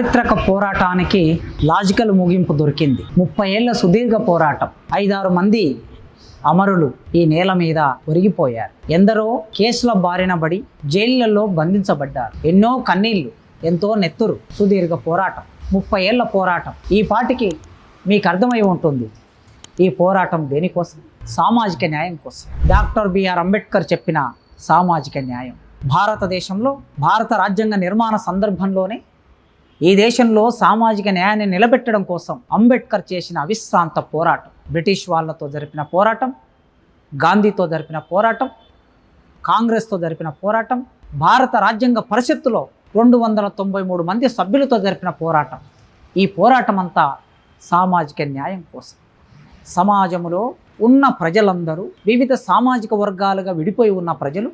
చారిత్రక పోరాటానికి లాజికల్ ముగింపు దొరికింది. ముప్పై ఏళ్ళ సుదీర్ఘ పోరాటం. ఐదారు మంది అమరులు ఈ నేల మీద ఒరిగిపోయారు. ఎందరో కేసుల బారిన పడి జైళ్ళలో బంధించబడ్డారు. ఎన్నో కన్నీళ్ళు ఎంతో నెత్తురు సుదీర్ఘ పోరాటం. ముప్పై ఏళ్ళ పోరాటం. ఈ పాటికి మీకు అర్థమై ఉంటుంది ఈ పోరాటం దేనికోసం? సామాజిక న్యాయం కోసం. డాక్టర్ బిఆర్ అంబేద్కర్ చెప్పిన సామాజిక న్యాయం. భారతదేశంలో భారత రాజ్యాంగ నిర్మాణ సందర్భంలోనే ఈ దేశంలో సామాజిక న్యాయాన్ని నిలబెట్టడం కోసం అంబేద్కర్ చేసిన అవిశ్రాంత పోరాటం బ్రిటిష్ వాళ్ళతో జరిపిన పోరాటం గాంధీతో జరిపిన పోరాటం కాంగ్రెస్తో జరిపిన పోరాటం భారత రాజ్యాంగ పరిషత్తులో రెండు వందల తొంభై మూడు మంది సభ్యులతో జరిపిన పోరాటం. ఈ పోరాటం అంతా సామాజిక న్యాయం కోసం. సమాజంలో ఉన్న ప్రజలందరూ వివిధ సామాజిక వర్గాలుగా విడిపోయి ఉన్న ప్రజలు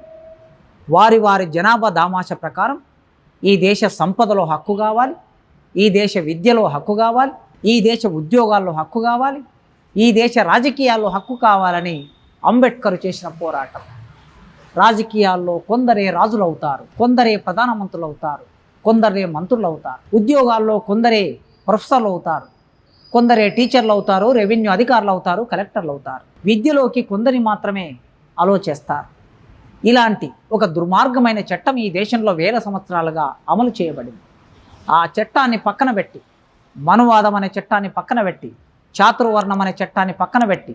వారి వారి జనాభా దామాష ప్రకారం ఈ దేశ సంపదలో హక్కు కావాలి ఈ దేశ విద్యలో హక్కు కావాలి ఈ దేశ ఉద్యోగాల్లో హక్కు కావాలి ఈ దేశ రాజకీయాల్లో హక్కు కావాలని అంబేద్కర్ చేసిన పోరాటం. రాజకీయాల్లో కొందరే రాజులు అవుతారు కొందరే ప్రధానమంత్రులు అవుతారు కొందరే మంత్రులు అవుతారు ఉద్యోగాల్లో కొందరే ప్రొఫెసర్లు అవుతారు కొందరే టీచర్లు అవుతారు రెవెన్యూ అధికారులు అవుతారు కలెక్టర్లు అవుతారు విద్యలోకి కొందరి మాత్రమే ఆలోచిస్తారు ఇలాంటి ఒక దుర్మార్గమైన చట్టం ఈ దేశంలో వేల సంవత్సరాలుగా అమలు చేయబడింది. ఆ చట్టాన్ని పక్కన పెట్టి మనువాదం అనే చట్టాన్ని పక్కన పెట్టి చాతుర్వర్ణం అనే చట్టాన్ని పక్కన పెట్టి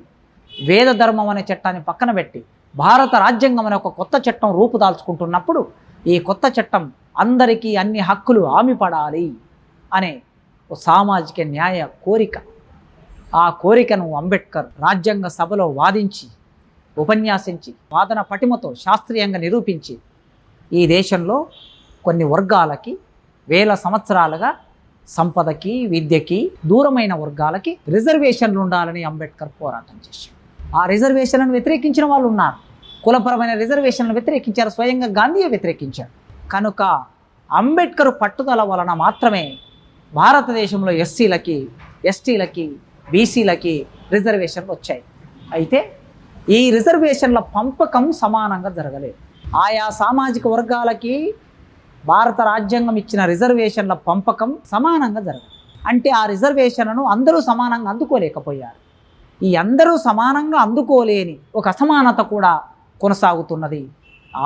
వేద ధర్మం అనే చట్టాన్ని పక్కన పెట్టి భారత రాజ్యాంగం అనే ఒక కొత్త చట్టం రూపుదాల్చుకుంటున్నప్పుడు ఈ కొత్త చట్టం అందరికీ అన్ని హక్కులు ఆమిపడాలి అనే సామాజిక న్యాయ కోరిక. ఆ కోరికను అంబేద్కర్ రాజ్యాంగ సభలో వాదించి ఉపన్యాసించి వాదన పటిమతో శాస్త్రీయంగా నిరూపించి ఈ దేశంలో కొన్ని వర్గాలకి వేల సంవత్సరాలుగా సంపదకి విద్యకి దూరమైన వర్గాలకి రిజర్వేషన్లు ఉండాలని అంబేద్కర్ పోరాటం చేశారు ఆ రిజర్వేషన్లను వ్యతిరేకించిన వాళ్ళు ఉన్నారు. కులపరమైన రిజర్వేషన్లను వ్యతిరేకించారు. స్వయంగా గాంధీయే వ్యతిరేకించారు కనుక అంబేద్కర్ పట్టుదల వలన మాత్రమే భారతదేశంలో ఎస్సీలకి ఎస్టీలకి బీసీలకి రిజర్వేషన్లు వచ్చాయి. అయితే ఈ రిజర్వేషన్ల పంపకం సమానంగా జరగలేదు. ఆయా సామాజిక వర్గాలకి భారత రాజ్యాంగం ఇచ్చిన రిజర్వేషన్ల పంపకం సమానంగా జరగదు అంటే ఆ రిజర్వేషన్లను అందరూ సమానంగా అందుకోలేకపోయారు. ఈ అందరూ సమానంగా అందుకోలేని ఒక అసమానత కూడా కొనసాగుతున్నది.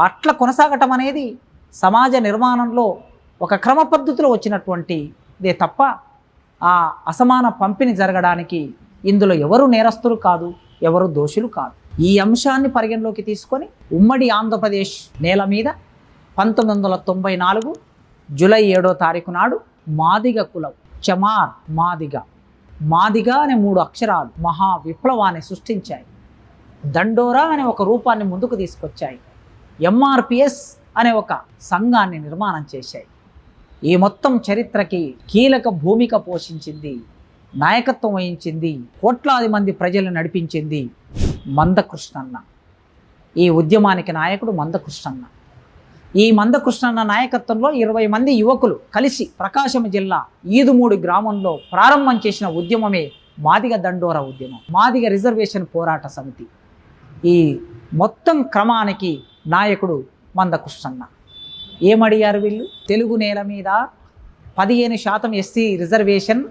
అట్లా కొనసాగటం అనేది సమాజ నిర్మాణంలో ఒక క్రమ పద్ధతిలో వచ్చినటువంటిదే తప్ప ఆ అసమాన పంపిణీ జరగడానికి ఇందులో ఎవరు నేరస్తులు కాదు. ఎవరు దోషులు కాదు. ఈ అంశాన్ని పరిగణలోకి తీసుకొని ఉమ్మడి ఆంధ్రప్రదేశ్ నేల మీద పంతొమ్మిది వందల తొంభై నాలుగు జూలై ఏడో తారీఖు నాడు మాదిగ కులం చమార్ మాదిగ. మాదిగ అనే మూడు అక్షరాలు మహా విప్లవాన్ని సృష్టించాయి. దండోరా అనే ఒక రూపాన్ని ముందుకు తీసుకొచ్చాయి. ఎంఆర్పిఎస్ అనే ఒక సంఘాన్ని నిర్మాణం చేశాయి. ఈ మొత్తం చరిత్రకి కీలక భూమిక పోషించింది నాయకత్వం వహించింది కోట్లాది మంది ప్రజలు నడిపించింది మందకృష్ణన్న. ఈ ఉద్యమానికి నాయకుడు మందకృష్ణన్న. ఈ మందకృష్ణన్న నాయకత్వంలో ఇరవై మంది యువకులు కలిసి ప్రకాశం జిల్లా ఈదుమూడి గ్రామంలో ప్రారంభం చేసిన ఉద్యమమే మాదిగ దండోర ఉద్యమం మాదిగ రిజర్వేషన్ పోరాట సమితి. ఈ మొత్తం క్రమానికి నాయకుడు మందకృష్ణన్న. ఏమడిగారు వీళ్ళు? తెలుగు నేల మీద పదిహేను శాతం ఎస్సీ రిజర్వేషన్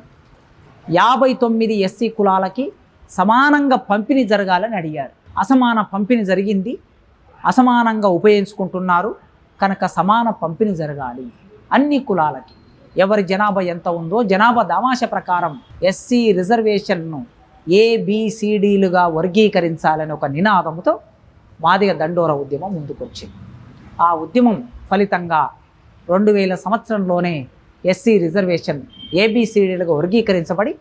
యాభై తొమ్మిది ఎస్సీ కులాలకి సమానంగా పంపిణీ జరగాలని అడిగారు. అసమాన పంపిణీ జరిగింది. అసమానంగా ఉపయోగించుకుంటున్నారు. కనుక సమాన పంపిణీ జరగాలి. అన్ని కులాలకి. ఎవరి జనాభా ఎంత ఉందో జనాభా దామాష ప్రకారం ఎస్సీ రిజర్వేషన్ను ఏబిసిడీలుగా వర్గీకరించాలని ఒక నినాదంతో మాదిగ దండోర ఉద్యమం ముందుకొచ్చింది. ఆ ఉద్యమం ఫలితంగా రెండు వేల సంవత్సరంలోనే ఎస్సీ రిజర్వేషన్ ఏబిసిడీలుగా వర్గీకరించబడి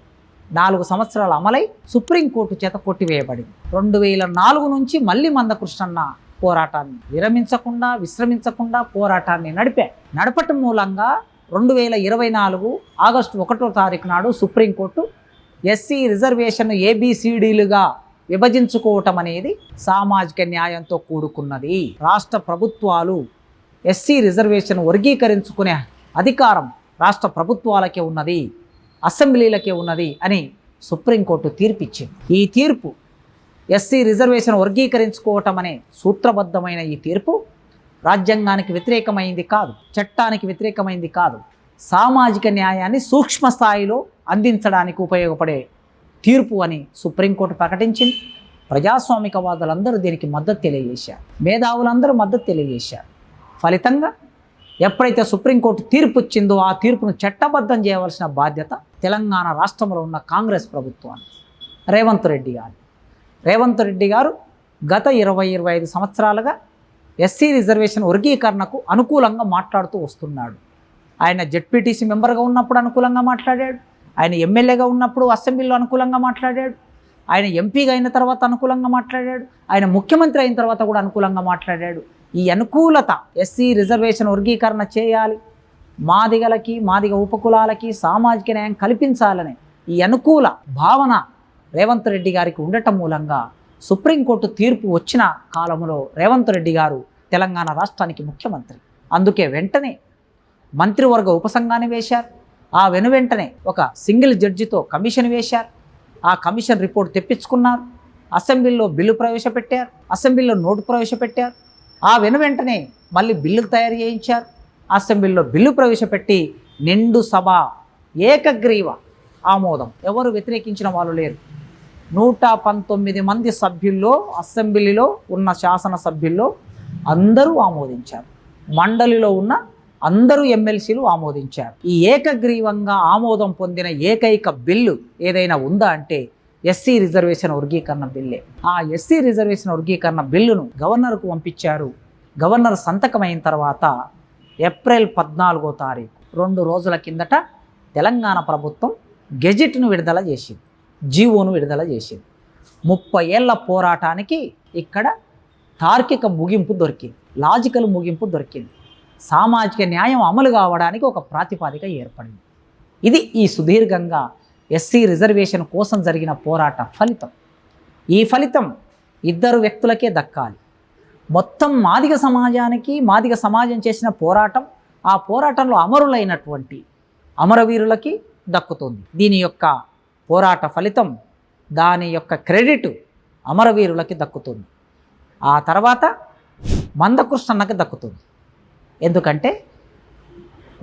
నాలుగు సంవత్సరాల అమలై సుప్రీంకోర్టు చేత కొట్టివేయబడింది. రెండు వేల నాలుగు నుంచి మళ్ళీ మందకృష్ణన్న పోరాటాన్ని విరమించకుండా విశ్రమించకుండా పోరాటాన్ని నడిపా నడపటం మూలంగా రెండు వేల ఇరవై నాలుగు ఆగస్టు ఒకటో తారీఖు నాడు సుప్రీంకోర్టు ఎస్సీ రిజర్వేషన్ ఏబిసిడీలుగా విభజించుకోవటం అనేది సామాజిక న్యాయంతో కూడుకున్నది. రాష్ట్ర ప్రభుత్వాలు ఎస్సీ రిజర్వేషన్ వర్గీకరించుకునే అధికారం రాష్ట్ర ప్రభుత్వాలకే ఉన్నది అసెంబ్లీలకే ఉన్నది అని సుప్రీంకోర్టు తీర్పిచ్చింది. ఈ తీర్పు ఎస్సీ రిజర్వేషన్ వర్గీకరించుకోవటం అనే సూత్రబద్ధమైన ఈ తీర్పు రాజ్యాంగానికి వ్యతిరేకమైంది కాదు చట్టానికి వ్యతిరేకమైంది కాదు సామాజిక న్యాయాన్ని సూక్ష్మ స్థాయిలో అందించడానికి ఉపయోగపడే తీర్పు అని సుప్రీంకోర్టు ప్రకటించింది. ప్రజాస్వామికవాదులందరూ దీనికి మద్దతు తెలియజేశారు. మేధావులందరూ మద్దతు తెలియజేశారు. ఫలితంగా ఎప్పుడైతే సుప్రీంకోర్టు తీర్పు ఇచ్చిందో ఆ తీర్పును చట్టబద్ధం చేయవలసిన బాధ్యత తెలంగాణ రాష్ట్రంలో ఉన్న కాంగ్రెస్ ప్రభుత్వాన్ని రేవంత్ రెడ్డి గారు. రేవంత్ రెడ్డి గారు గత ఇరవై ఇరవై ఐదు సంవత్సరాలుగా ఎస్సీ రిజర్వేషన్ వర్గీకరణకు అనుకూలంగా మాట్లాడుతూ వస్తున్నాడు. ఆయన జెడ్పీటీసీ మెంబర్గా ఉన్నప్పుడు అనుకూలంగా మాట్లాడాడు. ఆయన ఎమ్మెల్యేగా ఉన్నప్పుడు అసెంబ్లీలో అనుకూలంగా మాట్లాడాడు. ఆయన ఎంపీగా అయిన తర్వాత అనుకూలంగా మాట్లాడాడు. ఆయన ముఖ్యమంత్రి అయిన తర్వాత కూడా అనుకూలంగా మాట్లాడాడు. ఈ అనుకూలత ఎస్సీ రిజర్వేషన్ వర్గీకరణ చేయాలి. మాదిగలకి మాదిగ ఉపకులాలకి సామాజిక న్యాయం కల్పించాలనే ఈ అనుకూల భావన రేవంత్ రెడ్డి గారికి ఉండటం మూలంగా సుప్రీంకోర్టు తీర్పు వచ్చిన కాలంలో రేవంత్ రెడ్డి గారు తెలంగాణ రాష్ట్రానికి ముఖ్యమంత్రి. అందుకే వెంటనే మంత్రివర్గ ఉపసంఘాన్ని వేశారు. ఆ వెను వెంటనే ఒక సింగిల్ జడ్జితో కమిషన్ వేశారు. ఆ కమిషన్ రిపోర్ట్ తెప్పించుకున్నారు. అసెంబ్లీలో బిల్లు ప్రవేశపెట్టారు. అసెంబ్లీలో నోటు ప్రవేశపెట్టారు. ఆ వెను వెంటనే మళ్ళీ బిల్లు తయారు చేయించారు. అసెంబ్లీలో బిల్లు ప్రవేశపెట్టి నిండు సభ ఏకగ్రీవ ఆమోదం. ఎవరు వ్యతిరేకించిన వాళ్ళు లేరు. నూట పంతొమ్మిది మంది సభ్యుల్లో అసెంబ్లీలో ఉన్న శాసనసభ్యుల్లో అందరూ ఆమోదించారు. మండలిలో ఉన్న అందరూ ఎమ్మెల్సీలు ఆమోదించారు. ఈ ఏకగ్రీవంగా ఆమోదం పొందిన ఏకైక బిల్లు ఏదైనా ఉందా అంటే ఎస్సీ రిజర్వేషన్ వర్గీకరణ బిల్లే. ఆ ఎస్సీ రిజర్వేషన్ వర్గీకరణ బిల్లును గవర్నర్కు పంపించారు. గవర్నర్ సంతకమైన తర్వాత ఏప్రిల్ పద్నాలుగో తారీఖు రెండు రోజుల కిందట తెలంగాణ ప్రభుత్వం గెజిట్ను విడుదల చేసింది. జీవోను విడుదల చేసింది. ముప్పై ఏళ్ళ పోరాటానికి ఇక్కడ తార్కిక ముగింపు దొరికింది. లాజికల్ ముగింపు దొరికింది. సామాజిక న్యాయం అమలు కావడానికి ఒక ప్రాతిపాదిక ఏర్పడింది. ఇది ఈ సుదీర్ఘంగా ఎస్సీ రిజర్వేషన్ కోసం జరిగిన పోరాట ఫలితం. ఈ ఫలితం ఇద్దరు వ్యక్తులకే దక్కాలి. మొత్తం మాదిగ సమాజానికి మాదిగ సమాజం చేసిన పోరాటం ఆ పోరాటంలో అమరులైనటువంటి అమరవీరులకి దక్కుతుంది. దీని యొక్క పోరాట ఫలితం దాని యొక్క క్రెడిట్ అమరవీరులకి దక్కుతుంది. ఆ తర్వాత మందకృష్ణన్నకి దక్కుతుంది. ఎందుకంటే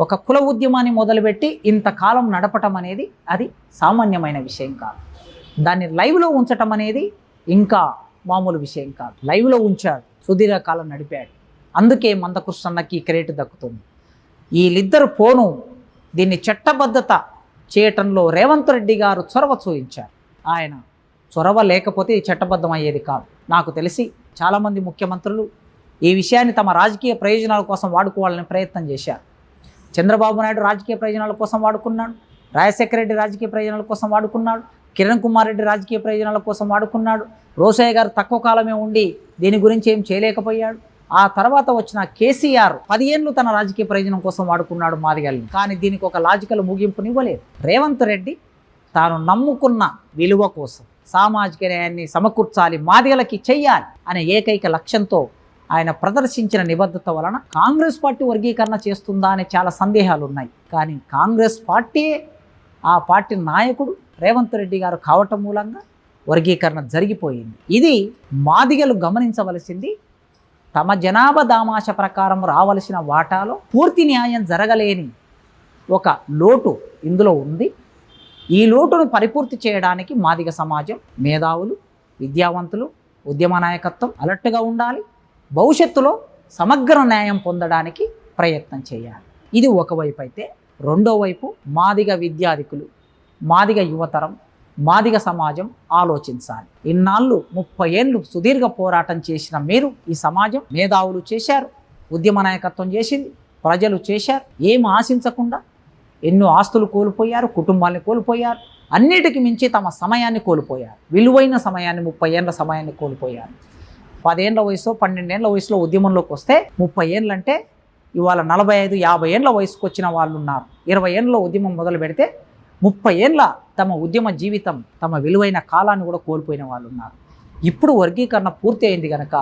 ఒక కుల ఉద్యమాన్ని మొదలుపెట్టి ఇంతకాలం నడపటం అనేది అది సామాన్యమైన విషయం కాదు. దాన్ని లైవ్లో ఉంచటం అనేది ఇంకా మామూలు విషయం కాదు. లైవ్లో ఉంచాడు సుదీర్ఘకాలం నడిపాడు. అందుకే మందకృష్ణన్నకి ఈ క్రెడిట్ దక్కుతుంది. వీళ్ళిద్దరు పోను దీన్ని చట్టబద్ధత చేయటంలో రేవంత్ రెడ్డి గారు చొరవ చూపించారు. ఆయన చొరవ లేకపోతే ఇది చట్టబద్ధం అయ్యేది కాదు. నాకు తెలిసి చాలామంది ముఖ్యమంత్రులు ఈ విషయాన్ని తమ రాజకీయ ప్రయోజనాల కోసం వాడుకోవాలని ప్రయత్నం చేశారు. చంద్రబాబు నాయుడు రాజకీయ ప్రయోజనాల కోసం వాడుకున్నాడు. రాజశేఖర రెడ్డి రాజకీయ ప్రయోజనాల కోసం వాడుకున్నాడు. కిరణ్ కుమార్ రెడ్డి రాజకీయ ప్రయోజనాల కోసం వాడుకున్నాడు. రోసయ్య గారు తక్కువ కాలమే ఉండి దీని గురించి ఏం చేయలేకపోయాడు. ఆ తర్వాత వచ్చిన కేసీఆర్ పదిహేళ్ళు తన రాజకీయ ప్రయోజనం కోసం వాడుకున్నాడు మాదిగల్ని. కానీ దీనికి ఒక లాజికల్ ముగింపునివ్వలేదు. రేవంత్ రెడ్డి తాను నమ్ముకున్న విలువ కోసం సామాజిక న్యాయాన్ని సమకూర్చాలి మాదిగలకి చెయ్యాలి అనే ఏకైక లక్ష్యంతో ఆయన ప్రదర్శించిన నిబద్ధత వలన కాంగ్రెస్ పార్టీ వర్గీకరణ చేస్తుందా అనే చాలా సందేహాలు ఉన్నాయి కానీ కాంగ్రెస్ పార్టీ ఆ పార్టీ నాయకుడు రేవంత్ రెడ్డి గారు కావటం మూలంగా వర్గీకరణ జరిగిపోయింది. ఇది మాదిగలు గమనించవలసింది. తమ జనాభా దామాష ప్రకారం రావలసిన వాటాలో పూర్తి న్యాయం జరగలేని ఒక లోటు ఇందులో ఉంది. ఈ లోటును పరిపూర్తి చేయడానికి మాదిగ సమాజం మేధావులు విద్యావంతులు ఉద్యమ నాయకత్వం అలర్ట్గా ఉండాలి. భవిష్యత్తులో సమగ్ర న్యాయం పొందడానికి ప్రయత్నం చేయాలి. ఇది ఒకవైపు అయితే రెండో వైపు మాదిగ విద్యాధికులు మాదిగ యువతరం మాదిగ సమాజం ఆలోచించాలి. ఇన్నాళ్ళు ముప్పై ఏళ్ళు సుదీర్ఘ పోరాటం చేసిన మీరు ఈ సమాజం మేధావులు చేశారు ఉద్యమ నాయకత్వం చేసింది ప్రజలు చేశారు ఏం ఆశించకుండా ఎన్నో ఆస్తులు కోల్పోయారు కుటుంబాన్ని కోల్పోయారు అన్నిటికి మించి తమ సమయాన్ని కోల్పోయారు విలువైన సమయాన్ని ముప్పై ఏళ్ళ సమయాన్ని కోల్పోయారు. పదేళ్ళ వయసు పన్నెండేళ్ళ వయసులో ఉద్యమంలోకి వస్తే ముప్పై ఏళ్ళంటే ఇవాళ నలభై ఐదు యాభై ఏళ్ళ వయసుకు వచ్చిన వాళ్ళు ఉన్నారు. ఇరవై ఏళ్ళలో ఉద్యమం మొదలు పెడితే ముప్పై ఏళ్ళ తమ ఉద్యమ జీవితం తమ విలువైన కాలాన్ని కూడా కోల్పోయిన వాళ్ళు ఉన్నారు. ఇప్పుడు వర్గీకరణ పూర్తి అయింది కనుక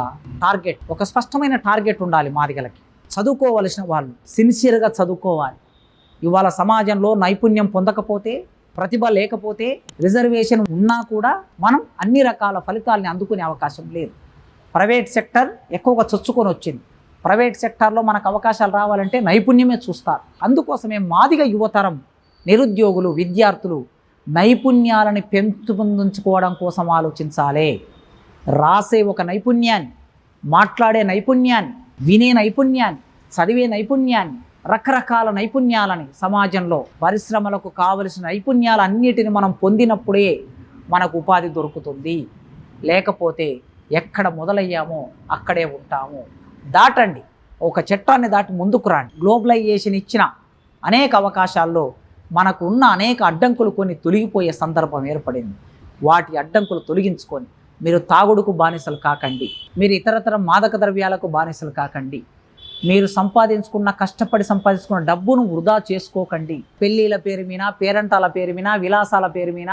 టార్గెట్ ఒక స్పష్టమైన టార్గెట్ ఉండాలి మాదిగలకి. చదువుకోవలసిన వాళ్ళు సిన్సియర్గా చదువుకోవాలి. ఇవాళ సమాజంలో నైపుణ్యం పొందకపోతే ప్రతిభ లేకపోతే రిజర్వేషన్ ఉన్నా కూడా మనం అన్ని రకాల ఫలితాలని అందుకునే అవకాశం లేదు. ప్రైవేట్ సెక్టర్ ఎక్కువగా చొచ్చుకొని వచ్చింది. ప్రైవేట్ సెక్టార్లో మనకు అవకాశాలు రావాలంటే నైపుణ్యమే చూస్తారు. అందుకోసమే మాదిగ యువతరం నిరుద్యోగులు విద్యార్థులు నైపుణ్యాలని పెంపొందించుకోవడం కోసం ఆలోచించాలి. రాసే ఒక నైపుణ్యాన్ని మాట్లాడే నైపుణ్యాన్ని వినే నైపుణ్యాన్ని చదివే నైపుణ్యాన్ని రకరకాల నైపుణ్యాలని సమాజంలో పరిశ్రమలకు కావలసిన నైపుణ్యాలన్నిటిని మనం పొందినప్పుడే మనకు ఉపాధి దొరుకుతుంది. లేకపోతే ఎక్కడ మొదలయ్యామో అక్కడే ఉంటాము. దాటండి. ఒక చట్టాన్ని దాటి ముందుకు రాండి. గ్లోబలైజేషన్ ఇచ్చిన అనేక అవకాశాల్లో మనకు ఉన్న అనేక అడ్డంకులు కొన్ని తొలగిపోయే సందర్భం ఏర్పడింది. వాటి అడ్డంకులు తొలగించుకొని మీరు తాగుడుకు బానిసలు కాకండి. మీరు ఇతరతర మాదక ద్రవ్యాలకు బానిసలు కాకండి. మీరు సంపాదించుకున్న కష్టపడి సంపాదించుకున్న డబ్బును వృధా చేసుకోకండి. పెళ్ళిళ్ళ పేరు మీద పేరంటాల పేరు మీద విలాసాల పేరు మీద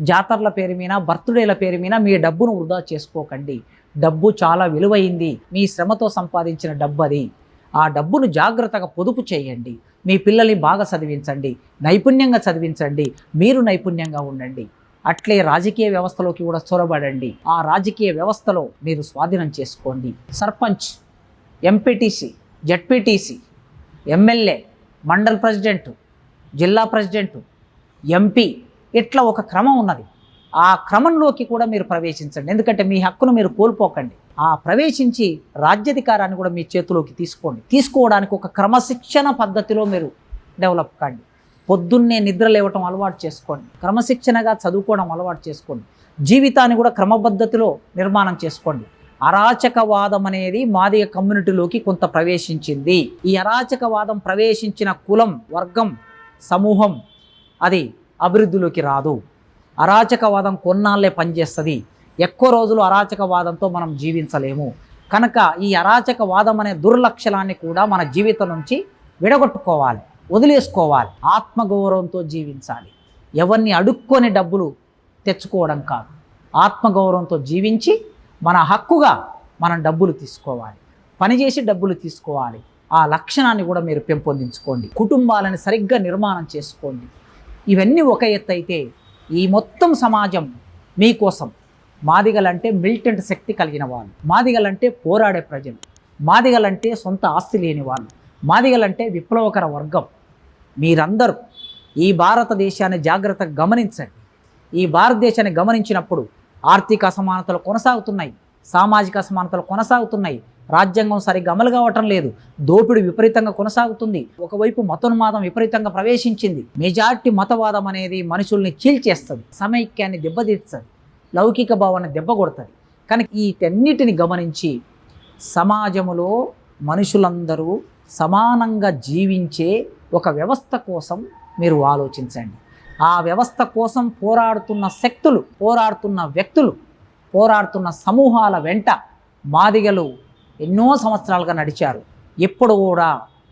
జాతరల పేరు మీద బర్త్డేల పేరు మీద మీ డబ్బును వృధా చేసుకోకండి. డబ్బు చాలా విలువైంది. మీ శ్రమతో సంపాదించిన డబ్బు అది ఆ డబ్బును జాగ్రత్తగా పొదుపు చేయండి. మీ పిల్లల్ని బాగా చదివించండి. నైపుణ్యంగా చదివించండి. మీరు నైపుణ్యంగా ఉండండి. అట్లే రాజకీయ వ్యవస్థలోకి కూడా చొరబడండి. ఆ రాజకీయ వ్యవస్థలో మీరు స్వాధీనం చేసుకోండి. Sarpanch MPTC ZPTC MLA mandal president జిల్లా ప్రెసిడెంట్ ఎంపీ ఇట్లా ఒక క్రమం ఉన్నది. ఆ క్రమంలోకి కూడా మీరు ప్రవేశించండి. ఎందుకంటే మీ హక్కును మీరు కోల్పోకండి. ఆ ప్రవేశించి రాజ్యాధికారాన్ని కూడా మీ చేతిలోకి తీసుకోండి. తీసుకోవడానికి ఒక క్రమశిక్షణ పద్ధతిలో మీరు డెవలప్ కండి. పొద్దున్నే నిద్ర లేవటం అలవాటు చేసుకోండి. క్రమశిక్షణగా చదువుకోవడం అలవాటు చేసుకోండి. జీవితాన్ని కూడా క్రమపద్ధతిలో నిర్మాణం చేసుకోండి. అరాచకవాదం అనేది మాదిగ కమ్యూనిటీలోకి కొంత ప్రవేశించింది. ఈ అరాచకవాదం ప్రవేశించిన కులం వర్గం సమూహం అది అభివృద్ధిలోకి రాదు. అరాచకవాదం కొన్నాళ్ళే పనిచేస్తుంది. ఎక్కువ రోజులు అరాచకవాదంతో మనం జీవించలేము. కనుక ఈ అరాచకవాదం అనే దుర్లక్షణాన్ని కూడా మన జీవితం నుంచి విడగొట్టుకోవాలి వదిలేసుకోవాలి. ఆత్మగౌరవంతో జీవించాలి. ఎవరిని అడుక్కొని డబ్బులు తెచ్చుకోవడం కాదు. ఆత్మగౌరవంతో జీవించి మన హక్కుగా మనం డబ్బులు తీసుకోవాలి. పనిచేసి డబ్బులు తీసుకోవాలి. ఆ లక్షణాన్ని కూడా మీరు పెంపొందించుకోండి. కుటుంబాలను సరిగ్గా నిర్మాణం చేసుకోండి. ఇవన్నీ ఒక ఎత్తు అయితే ఈ మొత్తం సమాజం మీకోసం. మాదిగలంటే మిలిటెంట్ శక్తి కలిగిన వాళ్ళు. మాదిగలంటే పోరాడే ప్రజలు. మాదిగలంటే సొంత ఆస్తి లేని వాళ్ళు. మాదిగలంటే విప్లవకర వర్గం. మీరందరూ ఈ భారతదేశాన్ని జాగ్రత్తగా గమనించండి. ఈ భారతదేశాన్ని గమనించినప్పుడు ఆర్థిక అసమానతలు కొనసాగుతున్నాయి. సామాజిక అసమానతలు కొనసాగుతున్నాయి. రాజ్యాంగం సరిగ్గా అమలు కావటం లేదు. దోపిడి విపరీతంగా కొనసాగుతుంది. ఒకవైపు మతోన్మాదం విపరీతంగా ప్రవేశించింది. మెజార్టీ మతవాదం అనేది మనుషుల్ని చీల్చేస్తుంది. సమైక్యాన్ని దెబ్బతీస్తుంది. లౌకిక భావాన్ని దెబ్బ కొడుతుంది. కానీ వీటన్నిటిని గమనించి సమాజములో మనుషులందరూ సమానంగా జీవించే ఒక వ్యవస్థ కోసం మీరు ఆలోచించండి. ఆ వ్యవస్థ కోసం పోరాడుతున్న శక్తులు పోరాడుతున్న వ్యక్తులు పోరాడుతున్న సమూహాల వెంట మాదిగలు ఎన్నో సంవత్సరాలుగా నడిచారు. ఎప్పుడు కూడా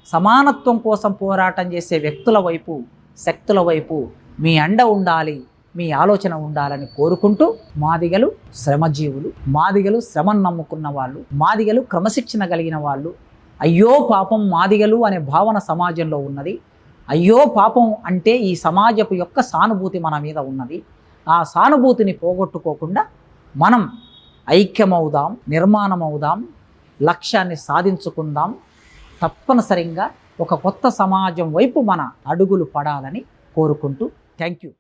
సమానత్వం కోసం పోరాటం చేసే వ్యక్తుల వైపు శక్తుల వైపు మీ అండ ఉండాలి మీ ఆలోచన ఉండాలని కోరుకుంటూ మాదిగలు శ్రమజీవులు మాదిగలు శ్రమను నమ్ముకున్న వాళ్ళు మాదిగలు క్రమశిక్షణ కలిగిన వాళ్ళు అయ్యో పాపం మాదిగలు అనే భావన సమాజంలో ఉన్నది. అయ్యో పాపం అంటే ఈ సమాజపు యొక్క సానుభూతి మన మీద ఉన్నది. ఆ సానుభూతిని పోగొట్టుకోకుండా మనం ఐక్యమవుదాం నిర్మాణమవుదాం లక్ష్యాన్ని సాధించుకుందాం. తప్పనిసరిగా ఒక కొత్త సమాజం వైపు మన అడుగులు పడాలని కోరుకుంటూ థ్యాంక్ యూ